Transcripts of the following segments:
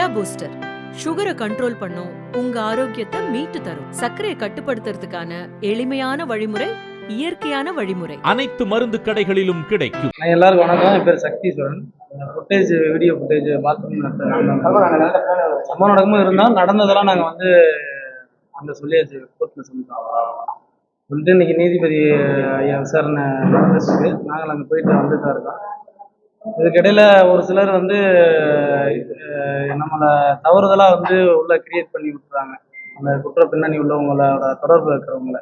Jaya booster சுகரை control பண்ணும் உங்க ஆரோக்கியத்தை மீட்டு தரும். சர்க்கரையை கட்டுப்படுத்துறதுக்கான எளிமையான வழிமுறை இயற்கையான வழிமுறை. அனைத்து மருந்து கடைகளிலும் கிடைக்கும். நான் எல்லாருக்கும் வணக்கம். என் பேர் சக்தீஸ்வரன் ஃபுட்டேஜ் வீடியோ ஃபுட்டேஜ் பார்த்து சம்பவம் நடக்கும்போது இருந்தால் நடந்ததெல்லாம் நாங்கள் வந்து அங்கே சொல்லியாச்சு கோர்ட்டில் சொல்லிட்டோம். சொல்லிட்டு இன்னைக்கு நீதிபதி ஐயா விசாரணை நடந்துச்சு நாங்கள் அங்கே போயிட்டு வந்துட்டு தான் இருக்கோம். இதுக்கிடையில் ஒரு சிலர் வந்து நம்மளை தவறுதலாக வந்து உள்ள கிரியேட் பண்ணி விட்டுறாங்க. அந்த குற்ற பின்னணி உள்ளவங்களோட தொடர்பு இருக்கிறவங்கள.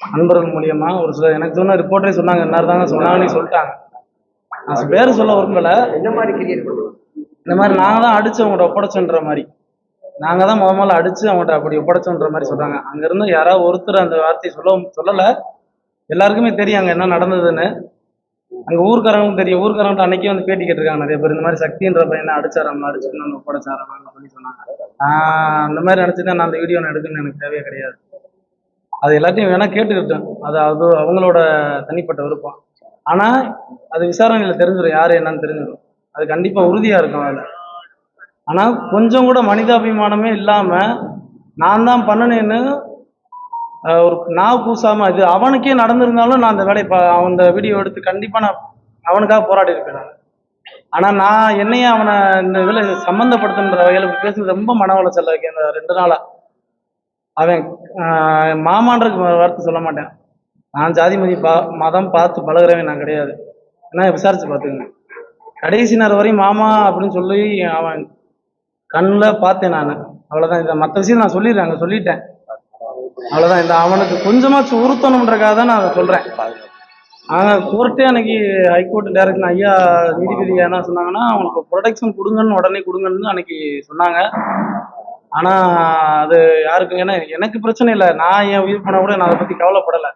நண்பர்கள் மூலியமா ஒரு சிலர் எனக்கு சொன்ன ரிப்போர்ட்டே சொன்னாங்க என்ன தாங்க சொன்னாங்கன்னு சொல்லிட்டாங்க. நான் பேர் சொல்ல விரும்பல. எந்த மாதிரி கிரியேட் பண்ணுவோம் இந்த மாதிரி நாங்க தான் அடிச்சு அவங்கள்ட்ட ஒப்படைச்சோன்ற மாதிரி. நாங்க தான் முத முதல்ல அடிச்சு அவங்கள்ட்ட அப்படி ஒப்படைச்சோன்ற மாதிரி சொல்றாங்க. அங்க இருந்து யாராவது ஒருத்தர் அந்த வார்த்தையை சொல்ல சொல்லல. எல்லாருக்குமே தெரியும் அங்க என்ன நடந்ததுன்னு. அங்க ஊர்க்காரங்களும் தெரியும். ஊர்க்காரங்க அன்னைக்கே வந்து பேட்டி கேட்டிருக்காங்க. நிறைய பேர் இந்த மாதிரி சக்தின்ற பையனை அடிச்சாராம்? அடிச்சுக்கணும் நான் அப்படின்னு சொன்னாங்க. ஆஹ் அந்த மாதிரி நினைச்சுதான் நான் அந்த வீடியோ நான் எடுக்கணும்னு எனக்கு தேவையே கிடையாது. அது எல்லாத்தையும் வேணா கேட்டுக்கிட்டேன். அது அது அவங்களோட தனிப்பட்ட விருப்பம். ஆனா அது விசாரணையில தெரிஞ்சிடும் யாரு என்னன்னு தெரிஞ்சிடும் அது கண்டிப்பா உறுதியா இருக்கும் அதுல. ஆனா கொஞ்சம் கூட மனிதாபிமானமே இல்லாம நான் தான் பண்ணனேன்னு ஒரு நான் பூசாம இது அவனுக்கே நடந்திருந்தாலும் நான் அந்த வேலையை பா- அவன் அந்த வீடியோ எடுத்து கண்டிப்பா நான் அவனுக்காக போராடி இருப்பேன் நான். ஆனா நான் என்னையே அவனை இந்த இதுல சம்மந்தப்படுத்துன்ற வகையில பேசுறது ரொம்ப மன உளைச்சல்ல இருக்கேன் இந்த ரெண்டு நாளா. அவன் மாமான்றதுக்கு வார்த்தை சொல்ல மாட்டேன். நான் ஜாதி மதி பா மதம் பார்த்து பழகிறவன் நான் கிடையாது. ஏன்னா விசாரிச்சு பார்த்துக்கங்க. கடைசி நேரம் வரையும் மாமா அப்படின்னு சொல்லி அவன் கண்ணில் பார்த்தேன் நான். அவ்வளோதான் இதை மற்ற விஷயம் நான் சொல்லிடுறேன் அங்கே சொல்லிட்டேன். அவ்வளோதான் இந்த அவனுக்கு கொஞ்சமாச்சும் உறுத்தணுன்றக்காக தான் நான் அதை சொல்கிறேன் ஆனால் கோர்ட்டே அன்னைக்கு ஹைகோர்ட் டைரக்ஷன் ஐயா நீதிபதி என்ன சொன்னாங்கன்னா அவனுக்கு ப்ரொடெக்ஷன் கொடுங்கன்னு உடனே கொடுங்கன்னு அன்னைக்கு சொன்னாங்க. ஆனால் அது யாருக்கு ஏன்னா எனக்கு பிரச்சனை இல்லை. நான் என் உயிர் போனால் கூட நான் அதை பற்றி கவலைப்படலை.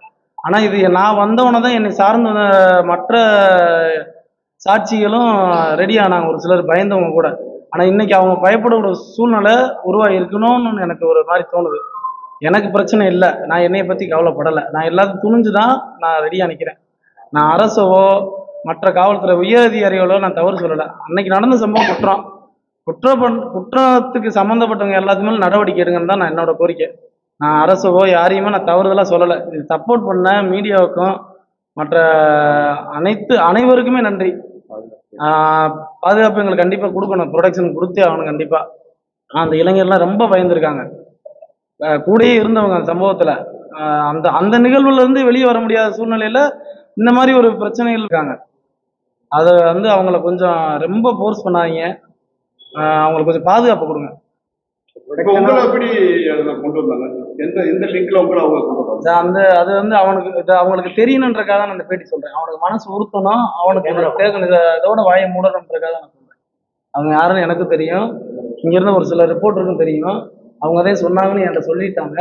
ஆனால் இது நான் வந்தவனை தான் என்னை சார்ந்த மற்ற சாட்சிகளும் ரெடி ஆனாங்க. ஒரு சிலர் பயந்தவங்க கூட. ஆனால் இன்னைக்கு அவங்க பயப்படக்கூடிய சூழ்நிலை உருவாகி இருக்கணும்னு எனக்கு ஒரு மாதிரி தோணுது. எனக்கு பிரச்சனை இல்லை. நான் என்னைய பற்றி கவலைப்படலை. நான் எல்லாத்தையும் துணிஞ்சு தான் நான் ரெடியாக நிற்கிறேன் நான் அரசவோ மற்ற காவல்துறை உயர் அதிகாரிகளோ நான் தவறு சொல்லலை. அன்னைக்கு நடந்த சம்பவம் குற்றம். குற்றம் பண் குற்றத்துக்கு சம்மந்தப்பட்டவங்க எல்லாத்துக்குமே நடவடிக்கை எடுங்கன்னு தான் நான் என்னோட கோரிக்கை. நான் அரசவோ யாரையுமே நான் தவறுதலாக சொல்லலை. இது சப்போர்ட் பண்ண மீடியாவுக்கும் மற்ற அனைத்து அனைவருக்குமே நன்றி. பாதுகாப்பு எங்களுக்கு கண்டிப்பாக கொடுக்கணும். ப்ரொடக்ஷன் கொடுத்தே ஆகணும் கண்டிப்பாக அந்த இளைஞர்லாம் ரொம்ப பயந்துருக்காங்க. கூடயே இருந்தவங்க அந்த சம்பவத்தில். அந்த அந்த நிகழ்வுல இருந்து வெளியே வர முடியாத சூழ்நிலையில இந்த மாதிரி ஒரு பிரச்சனைகள் இருக்காங்க. அதை வந்து அவங்கள கொஞ்சம் ரொம்ப ஃபோர்ஸ் பண்ணாதீங்க. அவங்களுக்கு கொஞ்சம் பாதுகாப்பு கொடுங்க. அந்த அது வந்து அவனுக்கு அவங்களுக்கு தெரியணுன்றக்காக தான் நான் இந்த பேட்டி சொல்றேன். அவனுக்கு மனசு உறுத்தணும் அவனுக்கு இதோட வாயை மூடணுன்றக்காக தான் நான் சொல்றேன். அவங்க யாருன்னு எனக்கும் தெரியும். இங்க இருந்து ஒரு சில ரிப்போர்ட்டருக்கும் தெரியும். அவங்க அதே சொன்னாங்கன்னு என்கிட்ட சொல்லிட்டாங்க.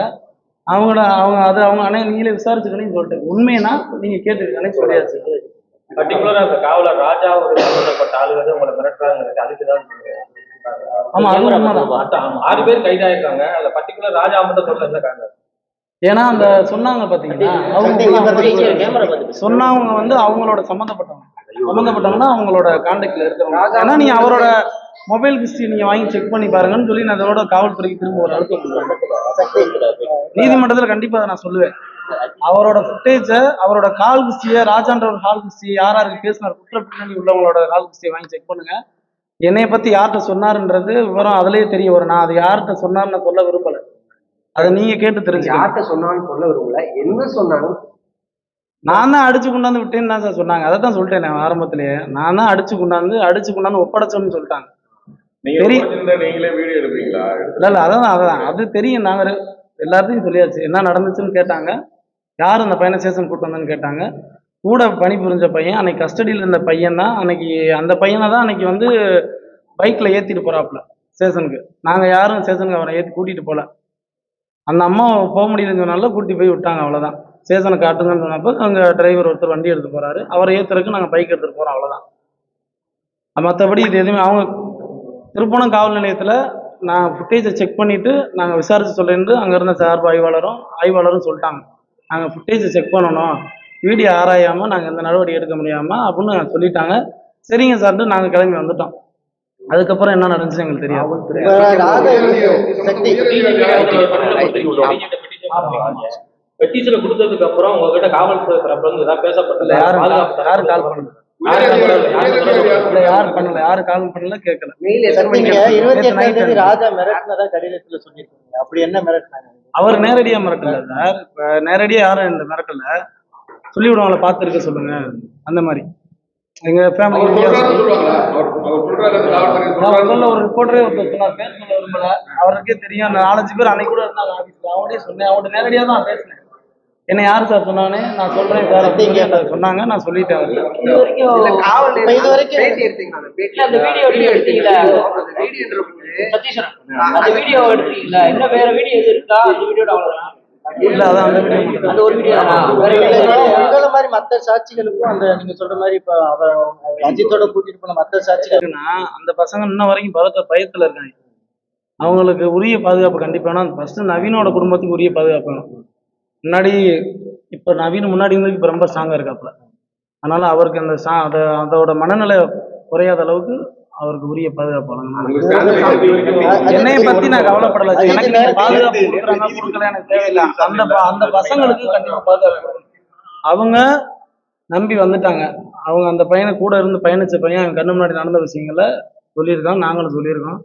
அவங்கள அவங்க அது அவங்க அண்ணே நீங்களே விசாரிச்சுக்கணும்னு சொல்லிட்டு உண்மைனா நீங்க கேட்டுக்கணே சொல்லியாச்சு. பர்டிகுலரா அந்த காவலர் ராஜா ஒரு சம்பந்தப்பட்ட ஆளு வந்து உங்களை மிரட்டுறாங்க அதுக்கு தான் ஆமா அது உண்மைதான். ஆறு பேர் கைதாயிருக்காங்க. அதுல பர்டிகுலர் ராஜா மட்டும் சொல்ல இருக்காங்க ஏன்னா அந்த சொன்னாங்க பாத்தீங்களா? அவங்க சொன்னவங்க வந்து அவங்களோட சம்மந்தப்பட்டவங்க சம்மந்தப்பட்டவங்கன்னா அவங்களோட கான்டாக்ட்ல இருக்கிறவங்க. ஏன்னா நீங்க அவரோட மொபைல் ஹிஸ்டரி நீங்க வாங்கி செக் பண்ணி பாருங்கன்னு சொல்லி நான் அதோட காவல்துறைக்கு திரும்ப ஒரு அழுத்தம். நீதிமன்றத்துல கண்டிப்பா அதை நான் சொல்லுவேன். அவரோட ஃபுட்டேஜ அவரோட கால் ஹிஸ்டரிய ராஜான்ற ஒரு கால் ஹிஸ்டரி யார் யாருக்கு பேசினார் குற்ற பின்னணி உள்ளவங்களோட கால் ஹிஸ்டரியை வாங்கி செக் பண்ணுங்க. என்னைய பத்தி யார்கிட்ட சொன்னாருன்றது விவரம் அதுலயே தெரிய வரும். நான் அது யார்கிட்ட சொன்னார்னு சொல்ல விரும்பல. அதை நீங்க கேட்டு தெரிஞ்சுக்கணும் யார்கிட்ட சொன்னான்னு சொல்ல விரும்பல. என்ன சொன்னாங்க நான் தான் அடிச்சு கொண்டாந்து விட்டேன்னு தான் சார் சொன்னாங்க. அதை தான் சொல்லிட்டேன் நான் ஆரம்பத்திலேயே. நான் தான் அடிச்சு கொண்டாந்து அடிச்சு கொண்டாந்து ஒப்படைச்சோன்னு சொல்லிட்டாங்க. நீங்களே வீடியோ எடுப்பீங்களா? இல்ல இல்ல அதான் அதான் அது தெரியும். நாங்க ரெ- எல்லாத்தையும் சொல்லியாச்சு. என்ன நடந்துச்சுன்னு கேட்டாங்க. யார் அந்த பையனை ஸ்டேஷன் கூட்டு வந்தேன்னு கேட்டாங்க. கூட பணிபுரிஞ்ச பையன் அன்னைக்கு கஸ்டடியில் இருந்த பையன் தான். அன்னைக்கு அந்த பையனை தான் அன்னைக்கு வந்து பைக்ல ஏத்திட்டு போறாப்புல ஸ்டேஷனுக்கு நாங்க யாரும் ஸ்டேஷனுக்கு அவரை ஏத்தி கூட்டிட்டு போல. அந்த அம்மா போக முடியலன்னு சொன்னால கூட்டி போய் விட்டாங்க அவ்வளவுதான். ஸ்டேஷனை காட்டுங்கன்னு சொன்னப்போ அங்க டிரைவர் ஒருத்தர் வண்டி எடுத்து போறாரு. அவரை ஏத்துறதுக்கு நாங்க பைக் எடுத்துட்டு போறோம் அவ்வளவுதான். மற்றபடி இது எதுவுமே அவங்க திருப்பணம் காவல் நிலையத்தில் நான் ஃபுட்டேஜை செக் பண்ணிவிட்டு நாங்கள் விசாரித்து சொல்லேன்னு அங்கே இருந்த சார்பு ஆய்வாளரும் ஆய்வாளரும் சொல்லிட்டாங்க. நாங்கள் ஃபுட்டேஜை செக் பண்ணணும். வீடியோ ஆராயாமல் நாங்கள் எந்த நடவடிக்கை எடுக்க முடியாமல் அப்படின்னு சொல்லிட்டாங்க. சரிங்க சார்ட்டு நாங்கள் கிளம்பி வந்துட்டோம். அதுக்கப்புறம் என்ன நடந்துச்சு எங்களுக்கு தெரியாது. சக்தி பெட்டிஷனை கொடுத்ததுக்கு அப்புறம் உங்ககிட்ட காவல்துறை தரப்புல இருந்து ஏதாவது பேசப்பட்டது? யாரும் கால் தரப்புல அவர் நேரடியா மிரட்டல சார் நேரடியா யாரும் இந்த மிரட்டல சொல்லி விடுவாங்கள பார்த்து சொல்லுங்க அந்த மாதிரி எங்க ஃபேமிலி ஒரு ரிப்போர்ட்டரே ஒருத்தர் சொன்னார் பேர் சொல்ல விரும்பல அவருக்கே தெரியும் அந்த நாலஞ்சு பேர் அன்னைக்கு கூட இருந்தாங்க ஆஃபீஸ்ல அவங்கள்டே சொன்னேன் அவங்கள்ட்ட நேரடியா தான் பேசினேன் என்ன யார் சார் சொன்னானே நான் சொல்றேன் சார் அப்படின்னு சொன்னாங்க. நான் சொல்லிட்டேன் இது வரைக்கும் அந்த வீடியோ எடுத்தீங்களா? அந்த வீடியோ எடுத்தீங்களா? இன்னும் வேற வீடியோ எது இருக்கா? அந்த வீடியோட அவ்வளவுதான் இல்ல அதான் அந்த வீடியோ அந்த ஒரு வீடியோ வேற இல்ல, வீடியோ இப்ப உங்களை மாதிரி மத்த சாட்சிகளுக்கும் அந்த நீங்க சொல்ற மாதிரி இப்ப அவர் அஜித்தோட கூட்டிட்டு போன மத்த சாட்சிகள் இருக்குன்னா அந்த பசங்க இன்ன வரைக்கும் பதத்த பயத்துல இருக்காங்க. அவங்களுக்கு உரிய பாதுகாப்பு கண்டிப்பா வேணும். ஃபர்ஸ்ட் நவீனோட குடும்பத்துக்கு உரிய பாதுகாப்பு வேணும். முன்னாடி இப்ப நவீன் முன்னாடி இருந்து இப்ப ரொம்ப ஸ்ட்ராங்கா இருக்காப்புல. அதனால அவருக்கு அந்த சா- அத- அதோட மனநிலை குறையாத அளவுக்கு அவருக்கு உரிய பாதுகாப்பு வழங்கணும். என்னைய பத்தி நான் கவலைப்படல எனக்கு நீங்க பாதுகாப்பு கொடுக்குறாங்க கொடுக்கல எனக்கு தேவையில்லை. அந்த அந்த பசங்களுக்கு கண்டிப்பா பாதுகாப்பு. அவங்க நம்பி வந்துட்டாங்க. அவங்க அந்த பையனை கூட இருந்து பயணிச்ச பையன் கண்ணு முன்னாடி நடந்த விஷயங்கள சொல்லியிருக்காங்க நாங்களும் சொல்லியிருக்கோம்.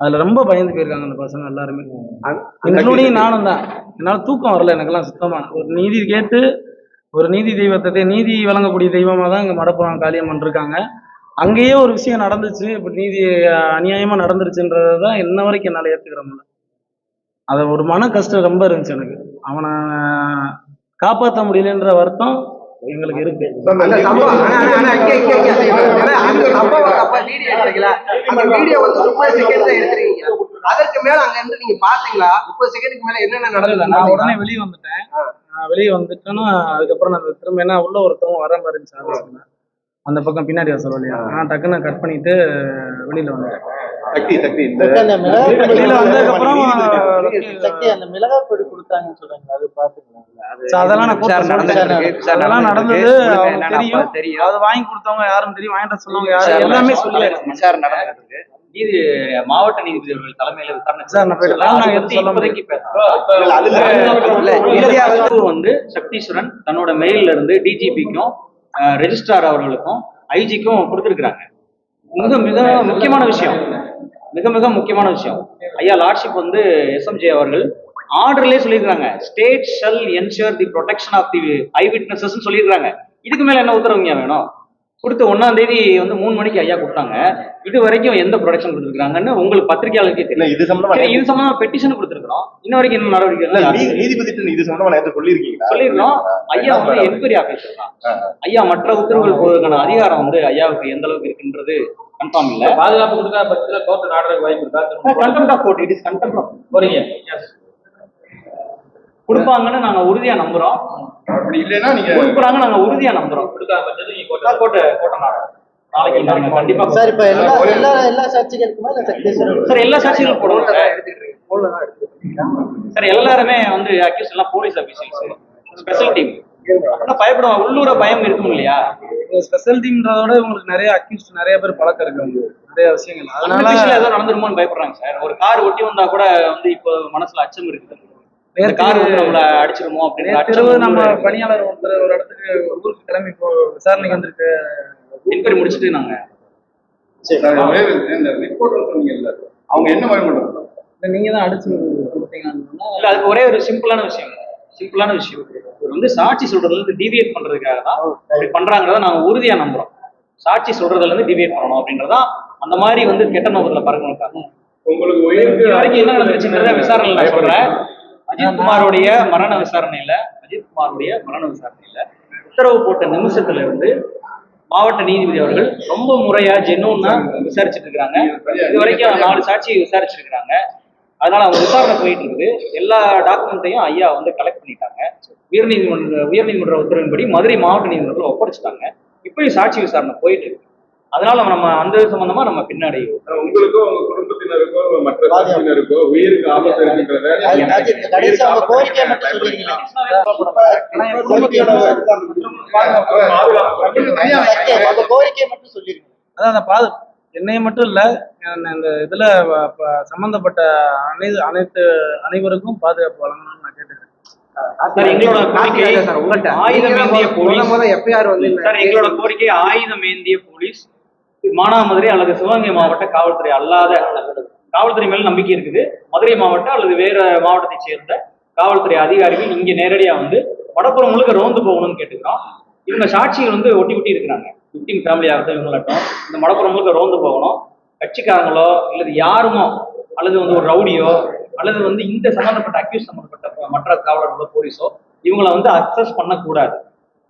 அதுல ரொம்ப பயந்து போயிருக்காங்க அந்த பசங்க எல்லாருமே. இன்க்ளூடிங் நானும் தான். என்னால தூக்கம் வரல எனக்கெல்லாம் சுத்தமா ஒரு நீதி கேட்டு ஒரு நீதி தெய்வத்தை நீதி வழங்கக்கூடிய தெய்வமா தான் இங்க மடப்புறம் காளியம்மன் இருக்காங்க. அங்கேயே ஒரு விஷயம் நடந்துச்சு. இப்ப நீதி அஹ், அநியாயமா நடந்துருச்சுன்றதை தான் இன்ன வரைக்கும் என்னால ஏத்துக்கிற முடியல. அது ஒரு மன கஷ்டம் ரொம்ப இருந்துச்சு எனக்கு. அவனை காப்பாற்ற முடியலன்ற வருத்தம் எங்களுக்கு இருக்கு அதற்கு மேல அங்க இருந்து நீங்க பாத்தீங்களா முப்பது செகண்டுக்கு மேல என்னென்ன நடந்தது நான் உடனே வெளியே வந்துட்டேன் நான் வெளியே வந்துட்டேன்னா அதுக்கப்புறம் நான் திரும்ப என்ன உள்ள ஒருத்தவங்க வர மாதிரி இருந்துச்சு அந்த பக்கம் பின்னாடி வர வழியா நான் டக்குன்னு கட் பண்ணிட்டு வெளியில வந்துட்டேன் சக்தி சக்தி இந்த சக்தி, அந்த மிளகாய் பொடி கொடுத்தாங்கன்னு சொல்றாங்க அது பாத்துக்கலாம் அதெல்லாம் அதெல்லாம் நடந்தது. தெரியும். தெரியும். அது வாங்கி கொடுத்தவங்க யாரும் தெரியும். வாங்கிட்டு சொன்னவங்க யாரும் எல்லாமே நடந்துட்டு சொல்லி இருக்கு. விசாரணை நடந்துட்டு இருக்கு. நீதி மாவட்ட நீதிபதி அவர்கள் தலைமையில விசாரணை இந்தியாவுக்கு வந்து சக்தீஸ்வரன் தன்னோட மெயில்ல இருந்து டிஜிபிக்கும் ரெஜிஸ்ட்ரார் அவர்களுக்கும் ஐஜிக்கும் கொடுத்துருக்காங்க மிக மிக முக்கியமான விஷயம். மிக மிக முக்கியமான விஷயம். ஐயா லார்ட்ஷிப் வந்து எஸ்எம்ஜே அவர்கள் ஆர்டர்லயே சொல்லியிருக்காங்க state shall ensure the protection of the eye witnesses சொல்லியிருக்காங்க இதுக்கு மேல என்ன உத்தரவுங்க வேணும்? கொடுத்த ஒன்னாம் தேதி வந்து மூணு மணிக்கு ஐயா கொடுத்தாங்க. இது வரைக்கும் எந்த ப்ரொடெக்ஷன் கொடுத்துருக்காங்கன்னு உங்களுக்கு பத்திரிகையாளருக்கே தெரியும். இது சம்பந்தமா இது சம்பந்தமா பெட்டிஷன் கொடுத்துருக்கோம் இன்ன வரைக்கும் என்ன நடவடிக்கை இல்ல, இல்லை. நீ- நீதிபதிட்டு இது சம்பந்தமா நேத்து சொல்லியிருக்கீங்களா? சொல்லியிருக்கோம் ஐயா வந்து என்கொயரி ஆபீசர் தான். ஐயா மற்ற உத்தரவுகள் போவதற்கான அதிகாரம் வந்து ஐயாவுக்கு எந்த அளவுக்கு இருக்குன்றது? கன்ஃபார்ம் இல்ல. பாதுகாப்பு கொடுக்காத பட்சத்துல கோர்ட் நாடுறதுக்கு வாய்ப்பு இருக்கா? Contempt of court it is contempt of போறீங்க. கொடுப்பாங்கன்னு நாங்க உறுதியா நம்புறோம். அப்படி இல்லைன்னா நீங்க கொடுக்குறாங்க நாங்க உறுதியா நம்புறோம். கொடுக்காத பட்சத்துல நீங்க கோர்ட் கோட்டை கோட்டை நாடுறோம் நாளைக்கு நாங்க கண்டிப்பா சார் இப்ப எல்லா எல்லா எல்லா இல்ல சார் எல்லா சாட்சிகளும் போடுவோம். சார் சார் எல்லாருமே வந்து அக்யூஸ் எல்லாம் போலீஸ் ஆபீசர்ஸ் ஸ்பெஷல் டீம் பயப்படுவாங்க. உள்ளூர பயம் இருக்கும் இல்லையா ஸ்பெஷல் டீம்ன்றதோட உங்களுக்கு நிறைய அக்யூஸ்ட் நிறைய பேர் பழக்கம் இருக்கு. நிறைய விஷயங்கள். அதனால ஏதோ நடந்துருமோன்னு பயப்படுறாங்க சார். ஒரு கார் ஒட்டி வந்தா கூட வந்து இப்போ மனசுல அச்சம் இருக்குது. அடிச்சிருமோ அப்படின்னு நம்ம பணியாளர் ஒருத்தர் ஒரு இடத்துக்கு ஊருக்கு கிளம்பி போ விசாரணைக்கு வந்திருக்கு என்கொயரி முடிச்சுட்டு நாங்க. அவங்க என்ன இல்ல நீங்க தான் அடிச்சு கொடுத்தீங்கன்னா இல்ல அதுக்கு ஒரே ஒரு சிம்பிளான விஷயம். சிம்பிளான விஷயம். இவர் வந்து சாட்சி சொல்றதுல இருந்து டிவியேட் பண்றதுக்காக தான் இப்படி பண்றாங்கிறத நாங்க உறுதியா நம்புறோம். சாட்சி சொல்றதுல இருந்து டிவியேட் பண்ணணும் அப்படின்றதா அந்த மாதிரி வந்து கெட்ட நோக்கத்துல பறக்கணும் உங்களுக்கு இது உயிருக்கு வரைக்கும் என்ன நடந்துச்சுன்றத விசாரணையில நான் சொல்றேன். அஜித் குமாரோடைய மரண விசாரணையில அஜித் குமாருடைய மரண விசாரணையில உத்தரவு போட்ட நிமிஷத்துல இருந்து மாவட்ட நீதிபதி அவர்கள் ரொம்ப முறையா ஜெனூன்னா விசாரிச்சுட்டு இருக்காங்க இது வரைக்கும் நாலு சாட்சியை விசாரிச்சிருக்கிறாங்க அதனால அவங்க விசாரணை போயிட்டு இருக்குது. எல்லா டாக்குமெண்ட்டையும் ஐயா வந்து கலெக்ட் பண்ணிட்டாங்க. உயர்நீதிமன்ற உயர்நீதிமன்ற உத்தரவின்படி மதுரை மாவட்ட நீதிமன்றத்தில் ஒப்படைச்சிட்டாங்க. இப்பயும் சாட்சி விசாரணை போயிட்டு இருக்கு. அதனால நம்ம அந்த சம்பந்தமா நம்ம பின்னாடி உங்களுக்கோ உங்க குடும்பத்தினருக்கோ மற்ற சாட்சியினருக்கோ உயிருக்கு ஆபத்து இருக்குன்றத கோரிக்கையை மட்டும் சொல்லிருக்கீங்க அதான் அந்த பாது என்னைய மட்டும் இல்ல என்ன இந்த இதுல சம்பந்தப்பட்ட அனைத்து அனைத்து அனைவருக்கும் பாதுகாப்பு வழங்கணும்னு நான் கேட்டுக்கிறேன். சார் எங்களோட கோரிக்கை கார்த்திக் சார் உங்கள்கிட்ட ஆயுதம் ஏந்திய போலீஸ் எஃப்ஐஆர் வந்து சார் எங்களோட கோரிக்கை ஆயுதம் ஏந்திய போலீஸ் மானாமதுரை அல்லது சிவகங்கை மாவட்ட காவல்துறை அல்லாத காவல்துறை மேல நம்பிக்கை இருக்குது. மதுரை மாவட்டம் அல்லது வேற மாவட்டத்தை சேர்ந்த காவல்துறை அதிகாரிகள் இங்க நேரடியா வந்து வடப்புறம் முழுக்க ரோந்து போகணும்னு கேட்டுக்கிறோம். இவங்க சாட்சிகள் வந்து ஒட்டி ஒட்டி இருக்கிறாங்க. விக்டிம் ஃபேமிலியாக இருக்கட்டும் இவங்களாட்டும் இந்த மடப்புறம் முழுக்க ரோந்து போகணும். கட்சிக்காரங்களோ இல்லது யாருமோ அல்லது வந்து ஒரு ரவுடியோ அல்லது வந்து இந்த சம்மந்தப்பட்ட அக்யூஸ் சம்மந்தப்பட்ட மற்ற காவலர்களோ போலீஸோ இவங்கள வந்து அக்சஸ் பண்ணக்கூடாது.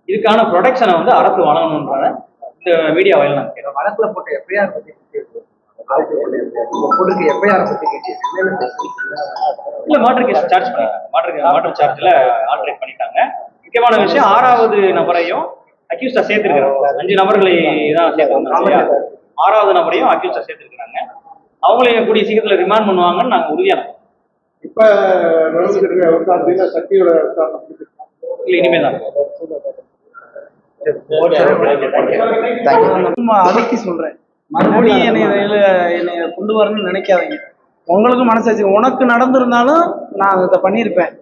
இதுக்கான ப்ரொடெக்ஷனை வந்து அரசு வழங்கணுன்றத இந்த மீடியா வாயில நான் கேட்கிறேன் வழக்குல போட்ட எஃப்ஐஆர். உங்க பொண்ணுக்கு எஃப்ஐஆர் பேசுறீங்க? இல்ல மாற்று கேஸ் சார்ஜ் பண்ணிட்டாங்க. மாற்று மாற்று சார்ஜ்ல ஆல்ட்ரேட் பண்ணிட்டாங்க. முக்கியமான விஷயம் ஆறாவது நபரையும் அக்யூஸ்டா சேர்த்திருக்கிறாங்க. அஞ்சு நபர்களை தான் சேர்த்திருந்தாங்க. இல்லையா? ஆறாவது நபரையும் அக்யூஸ்டா சேர்த்திருக்கிறாங்க. அவங்களையும் கூடிய சீக்கிரத்துல ரிமாண்ட் பண்ணுவாங்கன்னு நாங்க உறுதியா நம்புறோம். இப்ப நடந்துட்டு சக்தியோட விசாரணை இல்ல இனிமே தான். அழுத்தி சொல்றேன். மறுபடியும் என்னை என்னை கொண்டு வரணும்னு நினைக்காதீங்க. உங்களுக்கும் மனசாச்சு உனக்கு நடந்திருந்தாலும் நான் இதை பண்ணியிருப்பேன்.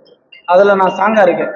அதுல நான் ஸ்ட்ராங்கா இருக்கேன்.